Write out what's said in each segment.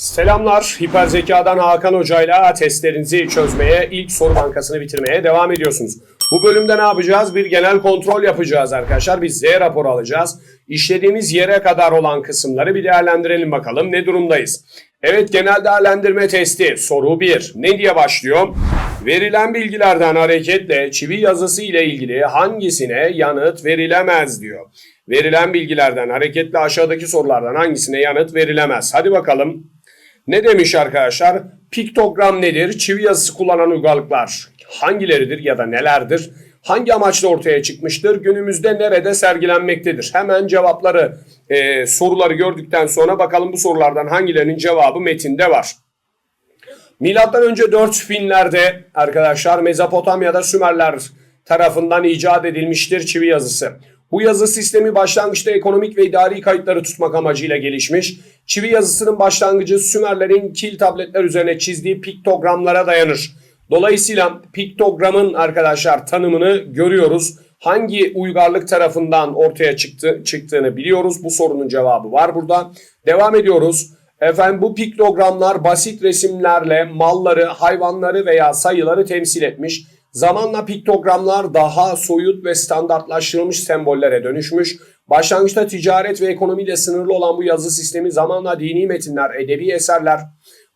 Selamlar. Hiper Zeka'dan Hakan Hoca'yla testlerinizi çözmeye, ilk soru bankasını bitirmeye devam ediyorsunuz. Bu bölümde ne yapacağız? Bir genel kontrol yapacağız arkadaşlar. Bir Z raporu alacağız. İşlediğimiz yere kadar olan kısımları bir değerlendirelim bakalım. Ne durumdayız? Evet genel değerlendirme testi. Soru 1. Ne diye başlıyor? Verilen bilgilerden hareketle çivi yazısı ile ilgili hangisine yanıt verilemez diyor. Verilen bilgilerden hareketle aşağıdaki sorulardan hangisine yanıt verilemez? Hadi bakalım. Ne demiş arkadaşlar? Piktogram nedir? Çivi yazısı kullanan uygarlıklar hangileridir ya da nelerdir? Hangi amaçla ortaya çıkmıştır? Günümüzde nerede sergilenmektedir? Hemen cevapları, e, soruları gördükten sonra bakalım bu sorulardan hangilerinin cevabı metinde var. Milattan önce 4000'lerde arkadaşlar Mezopotamya'da Sümerler tarafından icat edilmiştir çivi yazısı. Bu yazı sistemi başlangıçta ekonomik ve idari kayıtları tutmak amacıyla gelişmiş. Çivi yazısının başlangıcı Sümerlerin kil tabletler üzerine çizdiği piktogramlara dayanır. Dolayısıyla piktogramın arkadaşlar tanımını görüyoruz. Hangi uygarlık tarafından ortaya çıktı, çıktığını biliyoruz. Bu sorunun cevabı var burada. Devam ediyoruz. Efendim bu piktogramlar basit resimlerle malları, hayvanları veya sayıları temsil etmiş. Zamanla piktogramlar daha soyut ve standartlaştırılmış sembollere dönüşmüş. Başlangıçta ticaret ve ekonomiyle sınırlı olan bu yazı sistemi zamanla dini metinler, edebi eserler,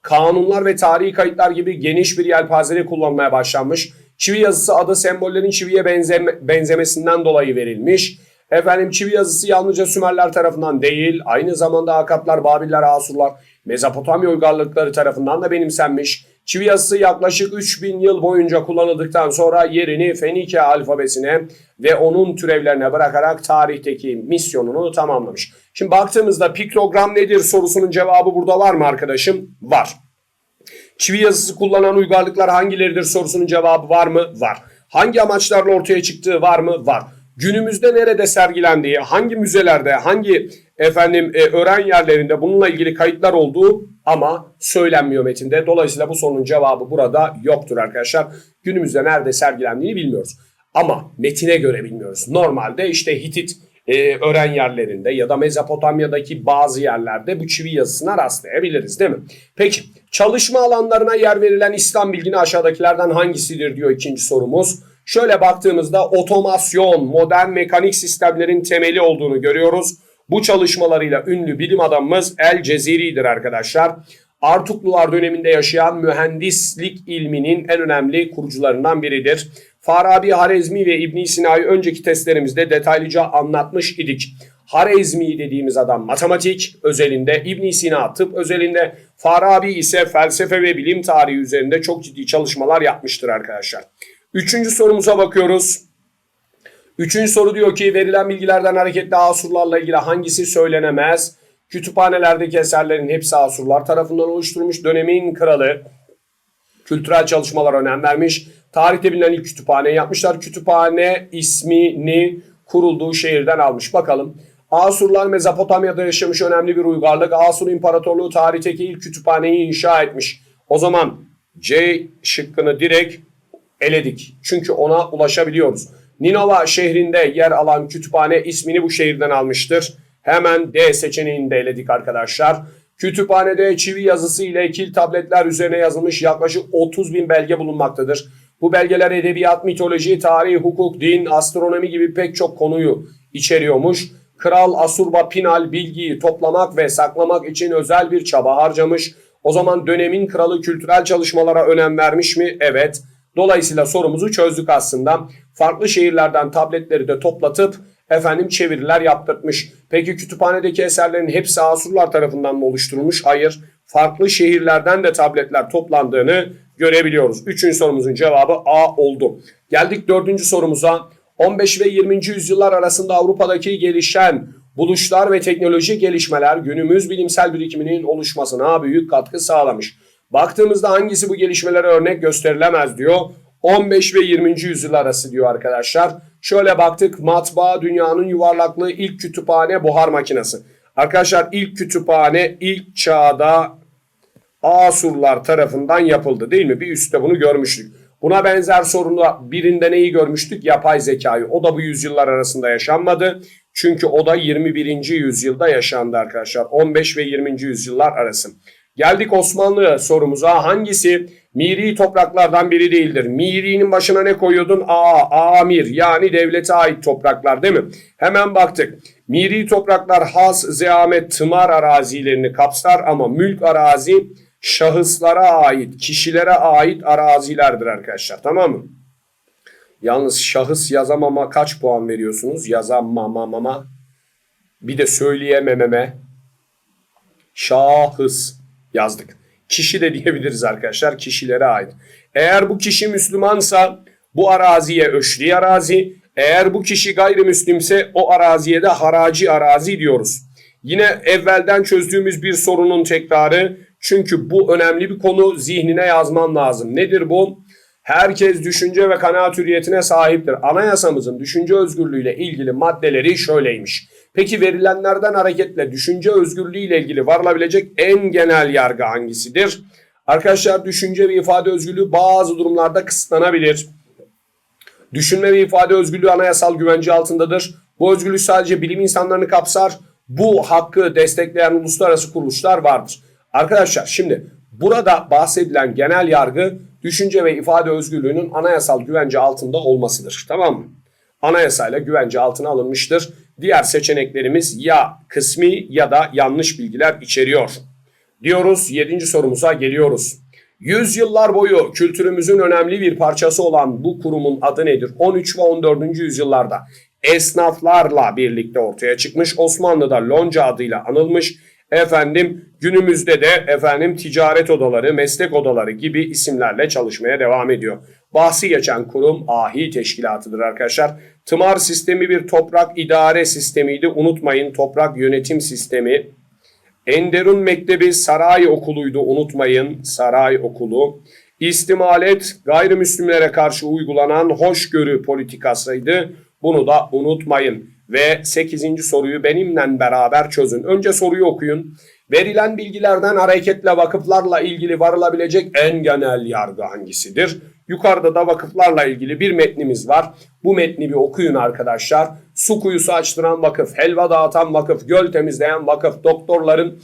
kanunlar ve tarihi kayıtlar gibi geniş bir yelpazede kullanmaya başlanmış. Çivi yazısı adı sembollerin çiviye benzeme, benzemesinden dolayı verilmiş. Efendim çivi yazısı yalnızca Sümerler tarafından değil, aynı zamanda Akatlar, Babiller, Asurlar, Mezopotamya uygarlıkları tarafından da benimsenmiş. Çivi yazısı yaklaşık 3000 yıl boyunca kullanıldıktan sonra yerini Fenike alfabesine ve onun türevlerine bırakarak tarihteki misyonunu tamamlamış. Şimdi baktığımızda piktogram nedir sorusunun cevabı burada var mı arkadaşım? Var. Çivi yazısı kullanan uygarlıklar hangileridir sorusunun cevabı var mı? Var. Hangi amaçlarla ortaya çıktığı var mı? Var. Günümüzde nerede sergilendiği, hangi müzelerde, hangi efendim e, öğren yerlerinde bununla ilgili kayıtlar olduğu ama söylenmiyor metinde. Dolayısıyla bu sorunun cevabı burada yoktur arkadaşlar. Günümüzde nerede sergilendiğini bilmiyoruz. Ama metine göre bilmiyoruz. Normalde işte Hitit e, öğren yerlerinde ya da Mezopotamya'daki bazı yerlerde bu çivi yazısına rastlayabiliriz değil mi? Peki çalışma alanlarına yer verilen İslam bilgini aşağıdakilerden hangisidir diyor ikinci sorumuz. Şöyle baktığımızda otomasyon, modern mekanik sistemlerin temeli olduğunu görüyoruz. Bu çalışmalarıyla ünlü bilim adamımız El Ceziri'dir arkadaşlar. Artuklular döneminde yaşayan mühendislik ilminin en önemli kurucularından biridir. Farabi, Harezmi ve İbn Sina'yı önceki testlerimizde detaylıca anlatmış idik. Harezmi dediğimiz adam matematik özelinde, İbn Sina tıp özelinde, Farabi ise felsefe ve bilim tarihi üzerinde çok ciddi çalışmalar yapmıştır arkadaşlar. Üçüncü sorumuza bakıyoruz. Üçüncü soru diyor ki verilen bilgilerden hareketle Asurlarla ilgili hangisi söylenemez? Kütüphanelerdeki eserlerin hepsi Asurlar tarafından oluşturulmuş. Dönemin kralı kültürel çalışmalara önem vermiş. Tarihte bilinen ilk kütüphane yapmışlar. Kütüphane ismini kurulduğu şehirden almış. Bakalım. Asurlar Mezopotamya'da yaşamış önemli bir uygarlık. Asur İmparatorluğu tarihteki ilk kütüphaneyi inşa etmiş. O zaman C şıkkını direkt eledik. Çünkü ona ulaşabiliyoruz. Ninova şehrinde yer alan kütüphane ismini bu şehirden almıştır. Hemen D seçeneğini de eledik arkadaşlar. Kütüphanede çivi yazısı ile kil tabletler üzerine yazılmış yaklaşık 30 bin belge bulunmaktadır. Bu belgeler edebiyat, mitoloji, tarih, hukuk, din, astronomi gibi pek çok konuyu içeriyormuş. Kral Asurbanipal bilgiyi toplamak ve saklamak için özel bir çaba harcamış. O zaman dönemin kralı kültürel çalışmalara önem vermiş mi? Evet. Dolayısıyla sorumuzu çözdük aslında. Farklı şehirlerden tabletleri de toplatıp efendim çeviriler yaptırmış. Peki kütüphanedeki eserlerin hepsi Asurlar tarafından mı oluşturulmuş? Hayır. Farklı şehirlerden de tabletler toplandığını görebiliyoruz. Üçüncü sorumuzun cevabı A oldu. Geldik dördüncü sorumuza. 15 ve 20. yüzyıllar arasında Avrupa'daki gelişen buluşlar ve teknolojik gelişmeler günümüz bilimsel birikiminin oluşmasına büyük katkı sağlamış. Baktığımızda hangisi bu gelişmelere örnek gösterilemez diyor. 15 ve 20. yüzyıl arası diyor arkadaşlar. Şöyle baktık matbaa dünyanın yuvarlaklığı ilk kütüphane buhar makinesi. Arkadaşlar ilk kütüphane ilk çağda Asurlar tarafından yapıldı değil mi? Bir üstte bunu görmüştük. Buna benzer sorunda birinde neyi görmüştük? Yapay zekayı. O da bu yüzyıllar arasında yaşanmadı. Çünkü o da 21. yüzyılda yaşandı arkadaşlar. 15 ve 20. yüzyıllar arası. Geldik Osmanlı sorumuza. Hangisi miri topraklardan biri değildir? Miri'nin başına ne koyuyordun? A, amir yani devlete ait topraklar değil mi? Hemen baktık. Miri topraklar has, zeamet, tımar arazilerini kapsar ama mülk arazi şahıslara ait, kişilere ait arazilerdir arkadaşlar. Tamam mı? Yalnız şahıs yazamama kaç puan veriyorsunuz? Yazamamama. Bir de söyleyemememe. Şahıs yazdık. Kişi de diyebiliriz arkadaşlar. Kişilere ait. Eğer bu kişi Müslümansa bu araziye öşri arazi. Eğer bu kişi gayrimüslimse o araziye de haraci arazi diyoruz. Yine evvelden çözdüğümüz bir sorunun tekrarı. Çünkü bu önemli bir konu zihnine yazman lazım. Nedir bu? Herkes düşünce ve kanaat hürriyetine sahiptir. Anayasamızın düşünce özgürlüğüyle ilgili maddeleri şöyleymiş. Peki verilenlerden hareketle düşünce özgürlüğü ile ilgili varılabilecek en genel yargı hangisidir? Arkadaşlar düşünce ve ifade özgürlüğü bazı durumlarda kısıtlanabilir. Düşünme ve ifade özgürlüğü anayasal güvence altındadır. Bu özgürlük sadece bilim insanlarını kapsar. Bu hakkı destekleyen uluslararası kuruluşlar vardır. Arkadaşlar şimdi burada bahsedilen genel yargı düşünce ve ifade özgürlüğünün anayasal güvence altında olmasıdır. Tamam mı? Anayasayla güvence altına alınmıştır. Diğer seçeneklerimiz ya kısmi ya da yanlış bilgiler içeriyor. Diyoruz 7. sorumuza geliyoruz. Yüzyıllar boyu kültürümüzün önemli bir parçası olan bu kurumun adı nedir? 13 ve 14. yüzyıllarda esnaflarla birlikte ortaya çıkmış. Osmanlı'da lonca adıyla anılmış. Efendim günümüzde de efendim ticaret odaları, meslek odaları gibi isimlerle çalışmaya devam ediyor. Bahsi geçen kurum ahi teşkilatıdır arkadaşlar. Tımar sistemi bir toprak idare sistemiydi. Unutmayın toprak yönetim sistemi. Enderun Mektebi saray okuluydu unutmayın saray okulu. İstimalet gayrimüslimlere karşı uygulanan hoşgörü politikasıydı. Bunu da unutmayın. Ve 8. soruyu benimle beraber çözün. Önce soruyu okuyun. Verilen bilgilerden hareketle vakıflarla ilgili varılabilecek en genel yargı hangisidir? Yukarıda da vakıflarla ilgili bir metnimiz var. Bu metni bir okuyun arkadaşlar. Su kuyusu açtıran vakıf, helva dağıtan vakıf, göl temizleyen vakıf, doktorların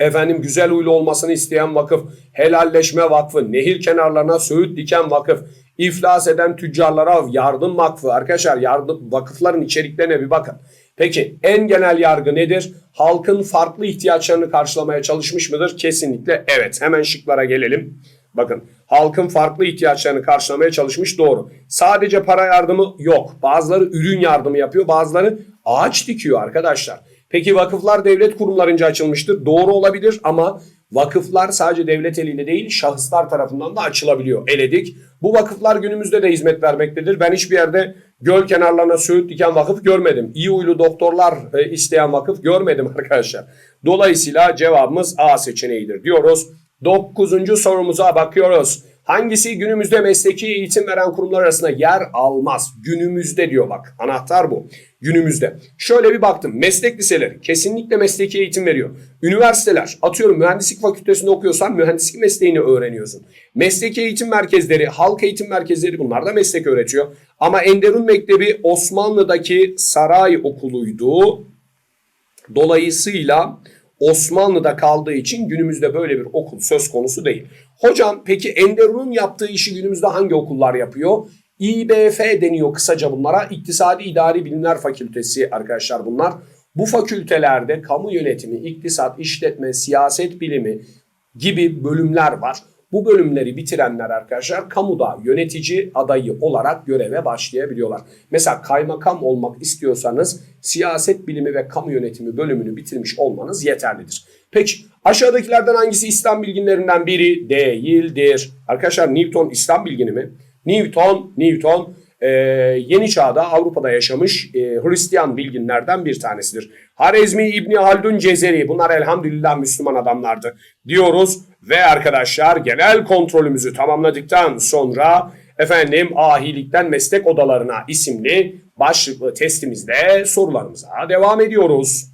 efendim güzel huylu olmasını isteyen vakıf, helalleşme vakfı, nehir kenarlarına söğüt diken vakıf, iflas eden tüccarlara yardım vakfı. Arkadaşlar yardım vakıfların içeriklerine bir bakın. Peki en genel yargı nedir? Halkın farklı ihtiyaçlarını karşılamaya çalışmış mıdır? Kesinlikle evet. Hemen şıklara gelelim. Bakın halkın farklı ihtiyaçlarını karşılamaya çalışmış doğru. Sadece para yardımı yok. Bazıları ürün yardımı yapıyor bazıları ağaç dikiyor arkadaşlar. Peki vakıflar devlet kurumlarınca açılmıştır. Doğru olabilir ama vakıflar sadece devlet eliyle değil şahıslar tarafından da açılabiliyor. Eledik. Bu vakıflar günümüzde de hizmet vermektedir. Ben hiçbir yerde göl kenarlarına söğüt diken vakıf görmedim. İyi uylu doktorlar e, isteyen vakıf görmedim arkadaşlar. Dolayısıyla cevabımız A seçeneğidir diyoruz. Dokuzuncu sorumuza bakıyoruz. Hangisi günümüzde mesleki eğitim veren kurumlar arasında yer almaz? Günümüzde diyor bak. Anahtar bu. Günümüzde. Şöyle bir baktım. Meslek liseleri kesinlikle mesleki eğitim veriyor. Üniversiteler atıyorum mühendislik fakültesinde okuyorsan mühendislik mesleğini öğreniyorsun. Mesleki eğitim merkezleri, halk eğitim merkezleri bunlar da meslek öğretiyor. Ama Enderun Mektebi Osmanlı'daki saray okuluydu. Dolayısıyla Osmanlı'da kaldığı için günümüzde böyle bir okul söz konusu değil. Hocam peki Enderun'un yaptığı işi günümüzde hangi okullar yapıyor? İBF deniyor kısaca bunlara. İktisadi İdari Bilimler Fakültesi arkadaşlar bunlar. Bu fakültelerde kamu yönetimi, iktisat, işletme, siyaset bilimi gibi bölümler var. Bu bölümleri bitirenler arkadaşlar kamuda yönetici adayı olarak göreve başlayabiliyorlar. Mesela kaymakam olmak istiyorsanız siyaset bilimi ve kamu yönetimi bölümünü bitirmiş olmanız yeterlidir. Peki aşağıdakilerden hangisi İslam bilginlerinden biri değildir? Arkadaşlar Newton İslam bilgini mi? Newton, Newton e, yeni çağda Avrupa'da yaşamış e, Hristiyan bilginlerden bir tanesidir. Harezmi İbni Haldun Cezeri bunlar elhamdülillah Müslüman adamlardı diyoruz. Ve arkadaşlar genel kontrolümüzü tamamladıktan sonra efendim ahilikten meslek odalarına isimli başlıklı testimizde sorularımıza devam ediyoruz.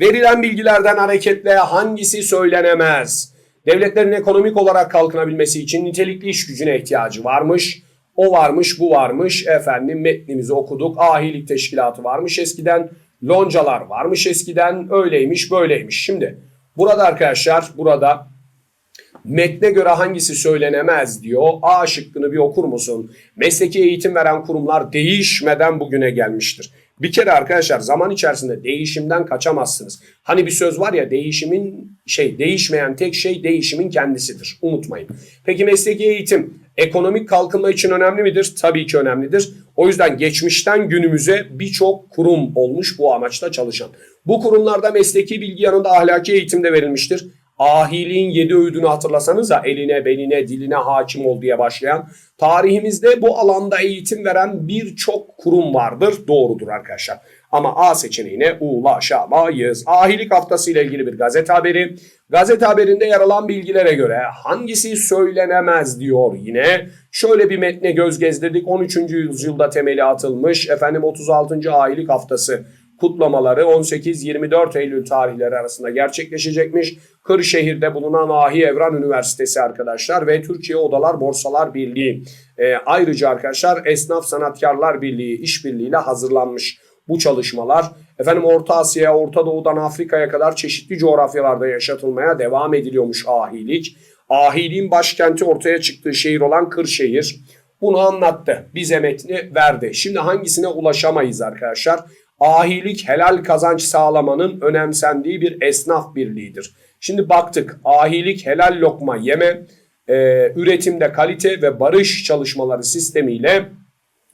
Verilen bilgilerden hareketle hangisi söylenemez? Devletlerin ekonomik olarak kalkınabilmesi için nitelikli iş gücüne ihtiyacı varmış. O varmış, bu varmış. Efendim metnimizi okuduk. Ahilik teşkilatı varmış eskiden. Loncalar varmış eskiden. Öyleymiş, böyleymiş. Şimdi Burada arkadaşlar burada metne göre hangisi söylenemez diyor. A şıkkını bir okur musun? Mesleki eğitim veren kurumlar değişmeden bugüne gelmiştir. Bir kere arkadaşlar zaman içerisinde değişimden kaçamazsınız. Hani bir söz var ya değişimin şey değişmeyen tek şey değişimin kendisidir. Unutmayın. Peki mesleki eğitim ekonomik kalkınma için önemli midir? Tabii ki önemlidir. O yüzden geçmişten günümüze birçok kurum olmuş bu amaçla çalışan. Bu kurumlarda mesleki bilgi yanında ahlaki eğitim de verilmiştir. Ahiliğin yedi öğüdünü hatırlasanıza eline, beline, diline hakim ol diye başlayan. Tarihimizde bu alanda eğitim veren birçok kurum vardır. Doğrudur arkadaşlar. Ama A seçeneğine ulaşamayız. Ahilik haftası ile ilgili bir gazete haberi. Gazete haberinde yer alan bilgilere göre hangisi söylenemez diyor yine. Şöyle bir metne göz gezdirdik. 13. yüzyılda temeli atılmış. Efendim 36. ahilik haftası kutlamaları 18-24 Eylül tarihleri arasında gerçekleşecekmiş. Kırşehir'de bulunan Ahi Evran Üniversitesi arkadaşlar ve Türkiye Odalar Borsalar Birliği. E, ayrıca arkadaşlar Esnaf Sanatkarlar Birliği işbirliğiyle hazırlanmış bu çalışmalar. Efendim Orta Asya'ya, Orta Doğu'dan Afrika'ya kadar çeşitli coğrafyalarda yaşatılmaya devam ediliyormuş ahilik. Ahiliğin başkenti ortaya çıktığı şehir olan Kırşehir. Bunu anlattı. Bize metni verdi. Şimdi hangisine ulaşamayız arkadaşlar? Ahilik helal kazanç sağlamanın önemsendiği bir esnaf birliğidir. Şimdi baktık ahilik helal lokma yeme, e, üretimde kalite ve barış çalışmaları sistemiyle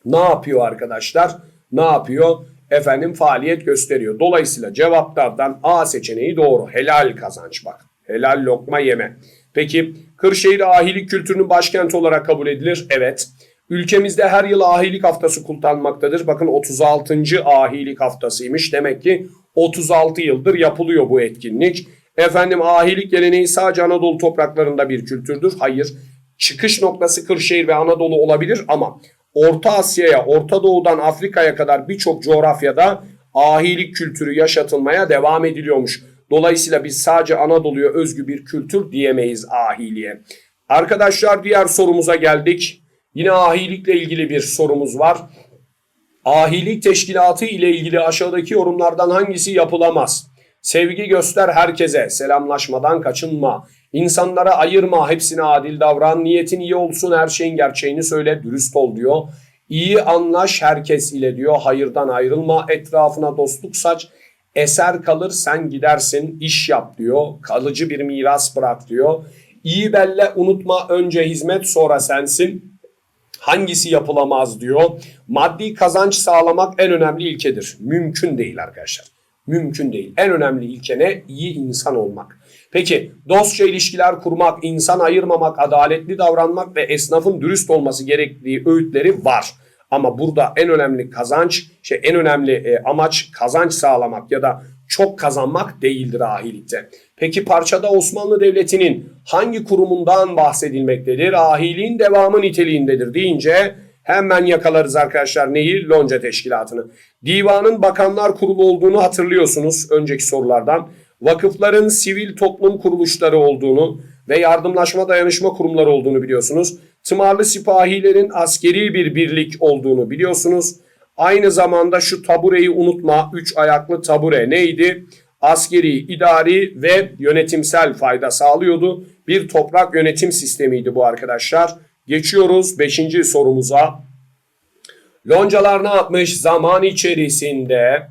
ne yapıyor arkadaşlar? Ne yapıyor? Efendim faaliyet gösteriyor. Dolayısıyla cevaplardan A seçeneği doğru. Helal kazanç bak. Helal lokma yeme. Peki Kırşehir ahilik kültürünün başkenti olarak kabul edilir. Evet. Ülkemizde her yıl ahilik haftası kutlanmaktadır. Bakın 36. ahilik haftasıymış. Demek ki 36 yıldır yapılıyor bu etkinlik. Efendim ahilik geleneği sadece Anadolu topraklarında bir kültürdür. Hayır. Çıkış noktası Kırşehir ve Anadolu olabilir ama Orta Asya'ya, Orta Doğu'dan Afrika'ya kadar birçok coğrafyada ahilik kültürü yaşatılmaya devam ediliyormuş. Dolayısıyla biz sadece Anadolu'ya özgü bir kültür diyemeyiz ahiliye. Arkadaşlar diğer sorumuza geldik. Yine ahilikle ilgili bir sorumuz var. Ahilik teşkilatı ile ilgili aşağıdaki yorumlardan hangisi yapılamaz? Sevgi göster herkese, selamlaşmadan kaçınma. İnsanlara ayırma, hepsine adil davran. Niyetin iyi olsun, her şeyin gerçeğini söyle, dürüst ol diyor. İyi anlaş herkes ile diyor. Hayırdan ayrılma, etrafına dostluk saç. Eser kalır sen gidersin, iş yap diyor. Kalıcı bir miras bırak diyor. İyi belle unutma önce hizmet sonra sensin. Hangisi yapılamaz diyor. Maddi kazanç sağlamak en önemli ilkedir. Mümkün değil arkadaşlar. Mümkün değil. En önemli ilke ne? İyi insan olmak. Peki dostça ilişkiler kurmak, insan ayırmamak, adaletli davranmak ve esnafın dürüst olması gerektiği öğütleri var. Ama burada en önemli kazanç, şey en önemli e, amaç kazanç sağlamak ya da çok kazanmak değildir ahilikte. Peki parçada Osmanlı Devleti'nin hangi kurumundan bahsedilmektedir? Ahiliğin devamı niteliğindedir deyince hemen yakalarız arkadaşlar neyi? Lonca Teşkilatı'nı. Divanın Bakanlar Kurulu olduğunu hatırlıyorsunuz önceki sorulardan. Vakıfların sivil toplum kuruluşları olduğunu ve yardımlaşma dayanışma kurumları olduğunu biliyorsunuz. Tımarlı sipahilerin askeri bir birlik olduğunu biliyorsunuz. Aynı zamanda şu tabureyi unutma. Üç ayaklı tabure neydi? Askeri, idari ve yönetimsel fayda sağlıyordu. Bir toprak yönetim sistemiydi bu arkadaşlar. Geçiyoruz 5. sorumuza. Loncalar ne yapmış? Zaman içerisinde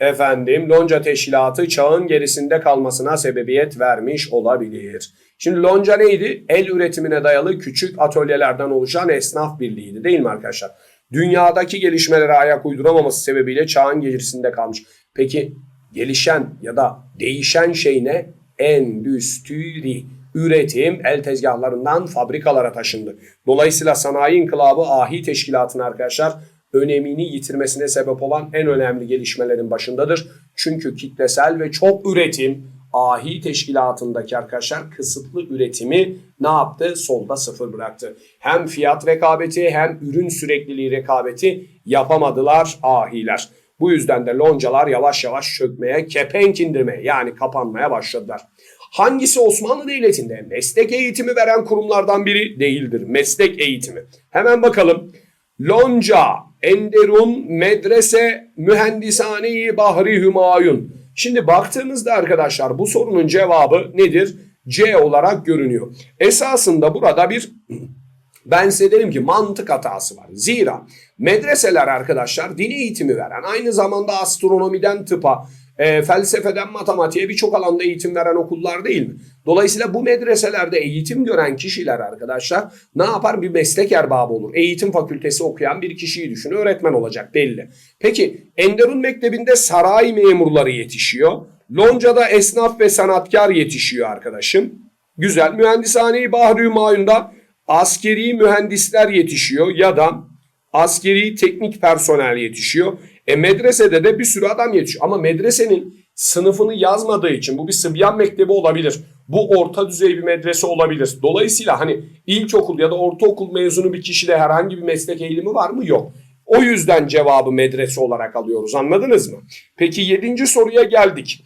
efendim lonca teşkilatı çağın gerisinde kalmasına sebebiyet vermiş olabilir. Şimdi lonca neydi? El üretimine dayalı küçük atölyelerden oluşan esnaf birliğiydi değil mi arkadaşlar? Dünyadaki gelişmelere ayak uyduramaması sebebiyle çağın gerisinde kalmış. Peki gelişen ya da değişen şey ne? Endüstri. Üretim el tezgahlarından fabrikalara taşındı. Dolayısıyla sanayi inkılabı ahi teşkilatın arkadaşlar önemini yitirmesine sebep olan en önemli gelişmelerin başındadır. Çünkü kitlesel ve çok üretim ahi teşkilatındaki arkadaşlar kısıtlı üretimi ne yaptı? Solda sıfır bıraktı. Hem fiyat rekabeti hem ürün sürekliliği rekabeti yapamadılar ahiler. Bu yüzden de loncalar yavaş yavaş çökmeye, kepenk indirmeye yani kapanmaya başladılar. Hangisi Osmanlı Devleti'nde meslek eğitimi veren kurumlardan biri değildir? Meslek eğitimi. Hemen bakalım. Lonca, Enderun, Medrese, Mühendisane-i Bahri Hümayun. Şimdi baktığımızda arkadaşlar bu sorunun cevabı nedir? C olarak görünüyor. Esasında burada bir ben size derim ki mantık hatası var. Zira medreseler arkadaşlar dini eğitimi veren aynı zamanda astronomiden tıpa, e, felsefeden matematiğe birçok alanda eğitim veren okullar değil mi? Dolayısıyla bu medreselerde eğitim gören kişiler arkadaşlar ne yapar? Bir meslek erbabı olur. Eğitim fakültesi okuyan bir kişiyi düşün. Öğretmen olacak belli. Peki Enderun Mektebi'nde saray memurları yetişiyor. Lonca'da esnaf ve sanatkar yetişiyor arkadaşım. Güzel. Mühendishane-i Bahri Mayun'da askeri mühendisler yetişiyor ya da askeri teknik personel yetişiyor. E medresede de bir sürü adam yetişiyor. Ama medresenin sınıfını yazmadığı için bu bir Sıbyan Mektebi olabilir. Bu orta düzey bir medrese olabilir. Dolayısıyla hani ilkokul ya da ortaokul mezunu bir kişide herhangi bir meslek eğilimi var mı? Yok. O yüzden cevabı medrese olarak alıyoruz. Anladınız mı? Peki yedinci soruya geldik.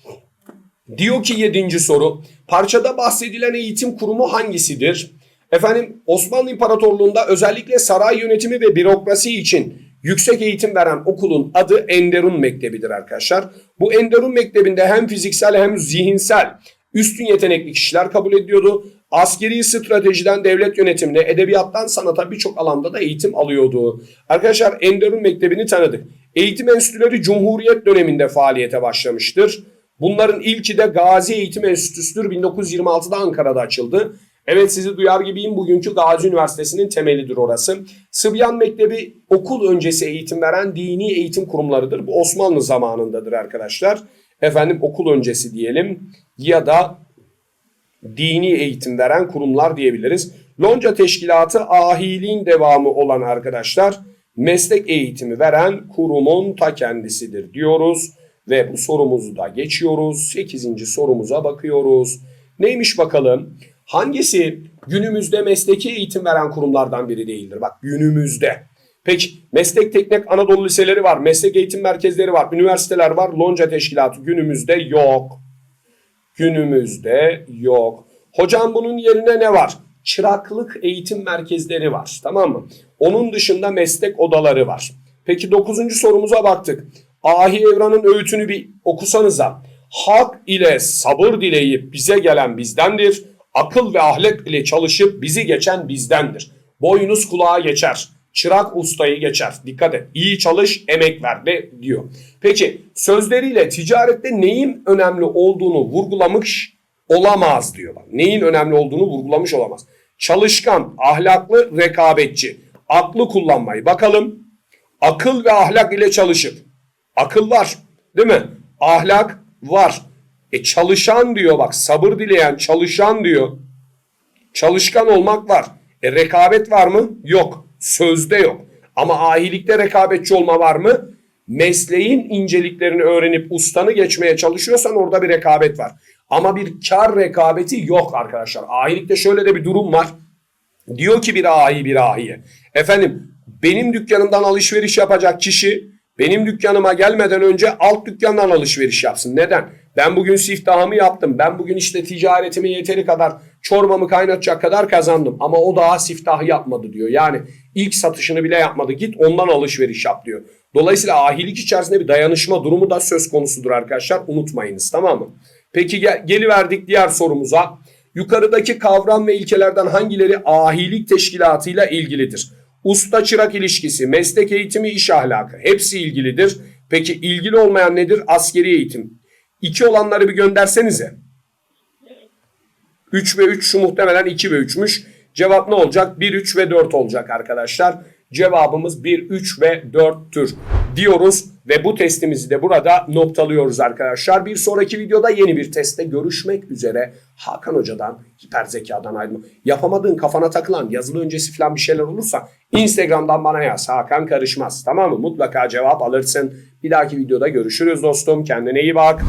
Diyor ki yedinci soru. Parçada bahsedilen eğitim kurumu hangisidir? Efendim Osmanlı İmparatorluğu'nda özellikle saray yönetimi ve bürokrasi için yüksek eğitim veren okulun adı Enderun Mektebi'dir arkadaşlar. Bu Enderun Mektebi'nde hem fiziksel hem zihinsel üstün yetenekli kişiler kabul ediyordu. Askeri stratejiden devlet yönetimine, edebiyattan sanata birçok alanda da eğitim alıyordu. Arkadaşlar Enderun Mektebi'ni tanıdık. Eğitim enstitüleri Cumhuriyet döneminde faaliyete başlamıştır. Bunların ilki de Gazi Eğitim Enstitüsü'dür. 1926'da Ankara'da açıldı. Evet sizi duyar gibiyim. Bugünkü Gazi Üniversitesi'nin temelidir orası. Sıbyan Mektebi okul öncesi eğitim veren dini eğitim kurumlarıdır. Bu Osmanlı zamanındadır arkadaşlar. Efendim okul öncesi diyelim ya da dini eğitim veren kurumlar diyebiliriz. Lonca Teşkilatı ahiliğin devamı olan arkadaşlar meslek eğitimi veren kurumun ta kendisidir diyoruz. Ve bu sorumuzu da geçiyoruz. 8. sorumuza bakıyoruz. Neymiş bakalım? Hangisi günümüzde mesleki eğitim veren kurumlardan biri değildir? Bak günümüzde. Peki meslek teknik Anadolu liseleri var, meslek eğitim merkezleri var, üniversiteler var, lonca teşkilatı günümüzde yok. Günümüzde yok. Hocam bunun yerine ne var? Çıraklık eğitim merkezleri var. Tamam mı? Onun dışında meslek odaları var. Peki dokuzuncu sorumuza baktık. Ahi Evran'ın öğütünü bir okusanıza. Hak ile sabır dileyip bize gelen bizdendir. Akıl ve ahlak ile çalışıp bizi geçen bizdendir. Boynuz kulağa geçer. Çırak ustayı geçer. Dikkat et. İyi çalış, emek ver de diyor. Peki sözleriyle ticarette neyin önemli olduğunu vurgulamış olamaz diyor. Bak, neyin önemli olduğunu vurgulamış olamaz. Çalışkan, ahlaklı, rekabetçi. Aklı kullanmayı. Bakalım. Akıl ve ahlak ile çalışıp. Akıl var. Değil mi? Ahlak var. E çalışan diyor bak sabır dileyen çalışan diyor. Çalışkan olmak var. E rekabet var mı? Yok. Sözde yok. Ama ahilikte rekabetçi olma var mı? Mesleğin inceliklerini öğrenip ustanı geçmeye çalışıyorsan orada bir rekabet var. Ama bir kar rekabeti yok arkadaşlar. Ahilikte şöyle de bir durum var. Diyor ki bir ahi bir ahiye. Efendim benim dükkanımdan alışveriş yapacak kişi benim dükkanıma gelmeden önce alt dükkandan alışveriş yapsın. Neden? Ben bugün siftahımı yaptım. Ben bugün işte ticaretimi yeteri kadar çorbamı kaynatacak kadar kazandım. Ama o daha siftahı yapmadı diyor. Yani ilk satışını bile yapmadı. Git ondan alışveriş yap diyor. Dolayısıyla ahilik içerisinde bir dayanışma durumu da söz konusudur arkadaşlar. Unutmayınız tamam mı? Peki gel, geliverdik diğer sorumuza. Yukarıdaki kavram ve ilkelerden hangileri ahilik teşkilatıyla ilgilidir? Usta çırak ilişkisi, meslek eğitimi, iş ahlakı hepsi ilgilidir. Peki ilgili olmayan nedir? Askeri eğitim. İki olanları bir göndersenize. 3 ve 3 şu muhtemelen 2 ve 3'müş. Cevap ne olacak? 1, 3 ve 4 olacak arkadaşlar. Cevabımız 1, 3 ve 4'tür diyoruz. Ve bu testimizi de burada noktalıyoruz arkadaşlar. Bir sonraki videoda yeni bir testte görüşmek üzere. Hakan Hoca'dan, hiper zekadan ayrılma. Yapamadığın kafana takılan yazılı öncesi falan bir şeyler olursa Instagram'dan bana yaz. Hakan karışmaz. Tamam mı? Mutlaka cevap alırsın. Bir dahaki videoda görüşürüz dostum. Kendine iyi bak.